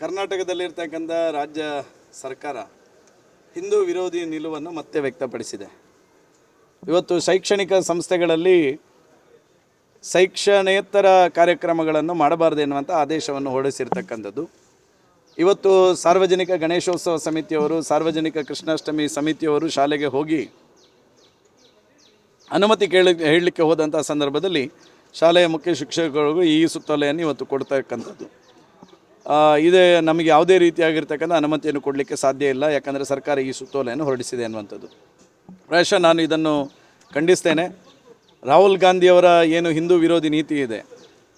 ಕರ್ನಾಟಕದಲ್ಲಿರ್ತಕ್ಕಂಥ ರಾಜ್ಯ ಸರ್ಕಾರ ಹಿಂದೂ ವಿರೋಧಿ ನಿಲುವನ್ನು ಮತ್ತೆ ವ್ಯಕ್ತಪಡಿಸಿದೆ. ಇವತ್ತು ಶೈಕ್ಷಣಿಕ ಸಂಸ್ಥೆಗಳಲ್ಲಿ ಶೈಕ್ಷಣೇತರ ಕಾರ್ಯಕ್ರಮಗಳನ್ನು ಮಾಡಬಾರದು ಎನ್ನುವಂಥ ಆದೇಶವನ್ನು ಹೊರಡಿಸಿರ್ತಕ್ಕಂಥದ್ದು. ಇವತ್ತು ಸಾರ್ವಜನಿಕ ಗಣೇಶೋತ್ಸವ ಸಮಿತಿಯವರು, ಸಾರ್ವಜನಿಕ ಕೃಷ್ಣಾಷ್ಟಮಿ ಸಮಿತಿಯವರು ಶಾಲೆಗೆ ಹೋಗಿ ಅನುಮತಿ ಕೇಳಿ, ಹೇಳಲಿಕ್ಕೆ ಹೋದಂಥ ಸಂದರ್ಭದಲ್ಲಿ ಶಾಲೆಯ ಮುಖ್ಯ ಶಿಕ್ಷಕರಿಗೂ ಈ ಸುತ್ತೋಲೆಯನ್ನು ಇವತ್ತು ಕೊಡ್ತಕ್ಕಂಥದ್ದು. ಇದೇ ನಮಗೆ ಯಾವುದೇ ರೀತಿಯಾಗಿರ್ತಕ್ಕಂಥ ಅನುಮತಿಯನ್ನು ಕೊಡಲಿಕ್ಕೆ ಸಾಧ್ಯ ಇಲ್ಲ. ಯಾಕಂದರೆ ಸರ್ಕಾರ ಈ ಸುತ್ತೋಲೆಯನ್ನು ಹೊರಡಿಸಿದೆ ಅನ್ನುವಂಥದ್ದು. ಪ್ರಾಯಶಃ ನಾನು ಇದನ್ನು ಖಂಡಿಸ್ತೇನೆ. ರಾಹುಲ್ ಗಾಂಧಿಯವರ ಏನು ಹಿಂದೂ ವಿರೋಧಿ ನೀತಿ ಇದೆ,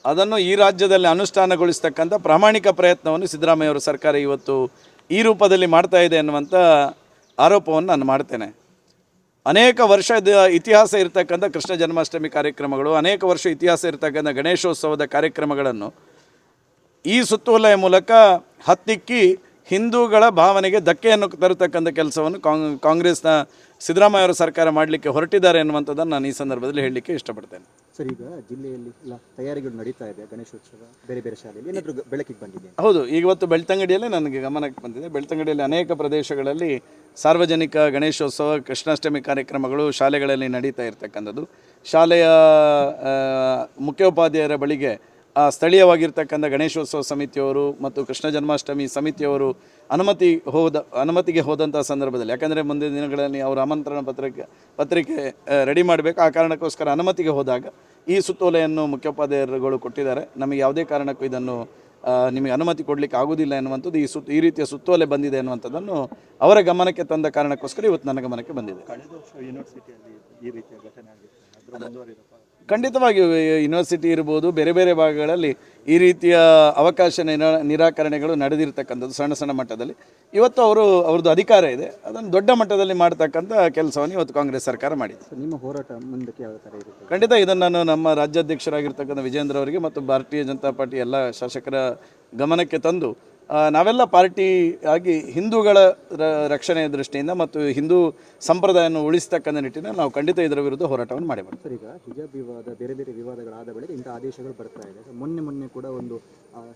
ಅದನ್ನು ಈ ರಾಜ್ಯದಲ್ಲಿ ಅನುಷ್ಠಾನಗೊಳಿಸ್ತಕ್ಕಂಥ ಪ್ರಾಮಾಣಿಕ ಪ್ರಯತ್ನವನ್ನು ಸಿದ್ದರಾಮಯ್ಯವರ ಸರ್ಕಾರ ಇವತ್ತು ಈ ರೂಪದಲ್ಲಿ ಮಾಡ್ತಾ ಇದೆ ಅನ್ನುವಂಥ ಆರೋಪವನ್ನು ನಾನು ಮಾಡ್ತೇನೆ. ಅನೇಕ ವರ್ಷದ ಇತಿಹಾಸ ಇರತಕ್ಕಂಥ ಕೃಷ್ಣ ಜನ್ಮಾಷ್ಟಮಿ ಕಾರ್ಯಕ್ರಮಗಳು, ಅನೇಕ ವರ್ಷ ಇತಿಹಾಸ ಇರತಕ್ಕಂಥ ಗಣೇಶೋತ್ಸವದ ಕಾರ್ಯಕ್ರಮಗಳನ್ನು ಈ ಸುತ್ತೋಲೆಯ ಮೂಲಕ ಹತ್ತಿಕ್ಕಿ ಹಿಂದೂಗಳ ಭಾವನೆಗೆ ಧಕ್ಕೆಯನ್ನು ತರತಕ್ಕಂಥ ಕೆಲಸವನ್ನು ಕಾಂಗ್ ಕಾಂಗ್ರೆಸ್ನ ಸಿದ್ದರಾಮಯ್ಯವರ ಸರ್ಕಾರ ಮಾಡಲಿಕ್ಕೆ ಹೊರಟಿದ್ದಾರೆ ಎನ್ನುವಂಥದ್ದನ್ನು ನಾನು ಈ ಸಂದರ್ಭದಲ್ಲಿ ಹೇಳಲಿಕ್ಕೆ ಇಷ್ಟಪಡ್ತೇನೆ. ಸರ್ ಈಗ ಜಿಲ್ಲೆಯಲ್ಲಿ ಎಲ್ಲ ತಯಾರಿಗಳು ನಡೀತಾ ಇದೆ ಗಣೇಶೋತ್ಸವ ಬೇರೆ ಬೇರೆ ಶಾಲೆಯಲ್ಲಿ. ಏನಾದರೂ ಬೆಳಕಿಗೆ ಬಂದಿದೆ ಹೌದು ಇವತ್ತು ಬೆಳ್ತಂಗಡಿಯಲ್ಲೇ ನನಗೆ ಗಮನಕ್ಕೆ ಬಂದಿದೆ. ಬೆಳ್ತಂಗಡಿಯಲ್ಲಿ ಅನೇಕ ಪ್ರದೇಶಗಳಲ್ಲಿ ಸಾರ್ವಜನಿಕ ಗಣೇಶೋತ್ಸವ ಕೃಷ್ಣಾಷ್ಟಮಿ ಕಾರ್ಯಕ್ರಮಗಳು ಶಾಲೆಗಳಲ್ಲಿ ನಡೀತಾ ಇರತಕ್ಕಂಥದ್ದು. ಶಾಲೆಯ ಮುಖ್ಯೋಪಾಧ್ಯಾಯರ ಬಳಿಗೆ ಸ್ಥಳೀಯವಾಗಿರ್ತಕ್ಕಂಥ ಗಣೇಶೋತ್ಸವ ಸಮಿತಿಯವರು ಮತ್ತು ಕೃಷ್ಣ ಜನ್ಮಾಷ್ಟಮಿ ಸಮಿತಿಯವರು ಅನುಮತಿ ಹೋದ, ಅನುಮತಿಗೆ ಹೋದಂಥ ಸಂದರ್ಭದಲ್ಲಿ, ಯಾಕಂದರೆ ಮುಂದಿನ ದಿನಗಳಲ್ಲಿ ಅವರು ಆಮಂತ್ರಣ ಪತ್ರಿಕೆ ಪತ್ರಿಕೆ ರೆಡಿ ಮಾಡಬೇಕು. ಆ ಕಾರಣಕ್ಕೋಸ್ಕರ ಅನುಮತಿಗೆ ಹೋದಾಗ ಈ ಸುತ್ತೋಲೆಯನ್ನು ಮುಖ್ಯೋಪಾಧ್ಯಾಯರುಗಳು ಕೊಟ್ಟಿದ್ದಾರೆ. ನಮಗೆ ಯಾವುದೇ ಕಾರಣಕ್ಕೂ ಇದನ್ನು ನಿಮಗೆ ಅನುಮತಿ ಕೊಡಲಿಕ್ಕೆ ಆಗೋದಿಲ್ಲ ಎನ್ನುವಂಥದ್ದು ಈ ಸುತ್ತ ಈ ರೀತಿಯ ಸುತ್ತೋಲೆ ಬಂದಿದೆ ಅನ್ನುವಂಥದ್ದನ್ನು ಅವರ ಗಮನಕ್ಕೆ ತಂದ ಕಾರಣಕ್ಕೋಸ್ಕರ ಇವತ್ತು ನನ್ನ ಗಮನಕ್ಕೆ ಬಂದಿದೆ. ಖಂಡಿತವಾಗಿಯೂ ಯೂನಿವರ್ಸಿಟಿ ಇರ್ಬೋದು ಬೇರೆ ಬೇರೆ ಭಾಗಗಳಲ್ಲಿ ಈ ರೀತಿಯ ಅವಕಾಶ ನಿರಾ ನಿರಾಕರಣೆಗಳು ನಡೆದಿರ್ತಕ್ಕಂಥದ್ದು ಸಣ್ಣ ಸಣ್ಣ ಮಟ್ಟದಲ್ಲಿ. ಇವತ್ತು ಅವರು ಅವ್ರದ್ದು ಅಧಿಕಾರ ಇದೆ. ಅದನ್ನು ದೊಡ್ಡ ಮಟ್ಟದಲ್ಲಿ ಮಾಡ್ತಕ್ಕಂಥ ಕೆಲಸವನ್ನು ಇವತ್ತು ಕಾಂಗ್ರೆಸ್ ಸರ್ಕಾರ ಮಾಡಿದೆ. ನಿಮ್ಮ ಹೋರಾಟ ಮುಂದಕ್ಕೆ ಯಾವ ಥರ ಖಂಡಿತ ಇದನ್ನು ನಾನು ನಮ್ಮ ರಾಜ್ಯಾಧ್ಯಕ್ಷರಾಗಿರ್ತಕ್ಕಂಥ ವಿಜೇಂದ್ರ ಅವರಿಗೆ ಮತ್ತು ಭಾರತೀಯ ಜನತಾ ಪಾರ್ಟಿ ಎಲ್ಲ ಶಾಸಕರ ಗಮನಕ್ಕೆ ತಂದು ನಾವೆಲ್ಲ ಪಾರ್ಟಿ ಆಗಿ ಹಿಂದೂಗಳ ರಕ್ಷಣೆಯ ದೃಷ್ಟಿಯಿಂದ ಮತ್ತು ಹಿಂದೂ ಸಂಪ್ರದಾಯವನ್ನು ಉಳಿಸ್ತಕ್ಕಂಥ ನಿಟ್ಟಿನಲ್ಲಿ ನಾವು ಖಂಡಿತ ಇದರ ವಿರುದ್ಧ ಹೋರಾಟವನ್ನು ಮಾಡಿ ಸರ್ ಈಗ ಹಿಜಾಬ್ ವಿವಾದ ಬೇರೆ ಬೇರೆ ವಿವಾದಗಳಾದ ಬಳಿಕ ಇಂಥ ಆದೇಶಗಳು ಬರ್ತಾ ಇದೆ. ಮೊನ್ನೆ ಮೊನ್ನೆ ಕೂಡ ಒಂದು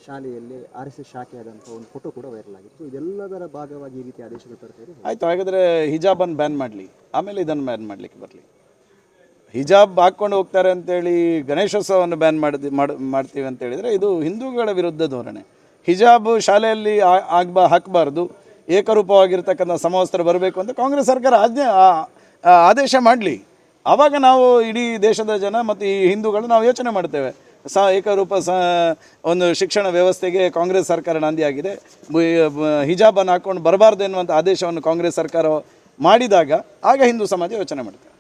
ಶಾಲೆಯಲ್ಲಿ ಆರ್ ಎಸ್ ಎಸ್ ಶಾಖೆಯಾದಂಥ ಒಂದು ಫೋಟೋ ಕೂಡ ವೈರಲ್ ಆಗಿತ್ತು. ಇದೆಲ್ಲದರ ಭಾಗವಾಗಿ ಈ ರೀತಿ ಆದೇಶಗಳು ಬರ್ತಾ ಇದೆ? ಆಯಿತು ಹಾಗಾದರೆ ಹಿಜಾಬನ್ನು ಬ್ಯಾನ್ ಮಾಡಲಿ. ಆಮೇಲೆ ಇದನ್ನು ಬ್ಯಾನ್ ಮಾಡಲಿಕ್ಕೆ ಬರಲಿ. ಹಿಜಾಬ್ ಹಾಕ್ಕೊಂಡು ಹೋಗ್ತಾರೆ ಅಂತೇಳಿ ಗಣೇಶೋತ್ಸವವನ್ನು ಬ್ಯಾನ್ ಮಾಡಿ ಮಾಡ್- ಮಾಡ್ತೀವಿ ಅಂತ ಹೇಳಿದರೆ ಇದು ಹಿಂದೂಗಳ ವಿರುದ್ಧ ಧೋರಣೆ. ಹಿಜಾಬ್ ಶಾಲೆಯಲ್ಲಿ ಆಗ್ಬಾ, ಹಾಕಬಾರ್ದು, ಏಕರೂಪವಾಗಿರ್ತಕ್ಕಂಥ ಸಮವಸ್ತ್ರ ಬರಬೇಕು ಅಂತ ಕಾಂಗ್ರೆಸ್ ಸರ್ಕಾರ ಆಜ್ಞೆ ಆದೇಶ ಮಾಡಲಿ. ಆವಾಗ ನಾವು ಇಡೀ ದೇಶದ ಜನ ಮತ್ತು ಈ ಹಿಂದೂಗಳು ನಾವು ಯೋಚನೆ ಮಾಡ್ತೇವೆ. ಸ, ಏಕರೂಪ ಸ, ಒಂದು ಶಿಕ್ಷಣ ವ್ಯವಸ್ಥೆಗೆ ಕಾಂಗ್ರೆಸ್ ಸರ್ಕಾರ ನಾಂದಿಯಾಗಿದೆ. ಹಿಜಾಬನ್ನು ಹಾಕ್ಕೊಂಡು ಬರಬಾರ್ದು ಎನ್ನುವಂಥ ಆದೇಶವನ್ನು ಕಾಂಗ್ರೆಸ್ ಸರ್ಕಾರ ಮಾಡಿದಾಗ ಆಗ ಹಿಂದೂ ಸಮಾಜ ಯೋಚನೆ ಮಾಡ್ತೇವೆ.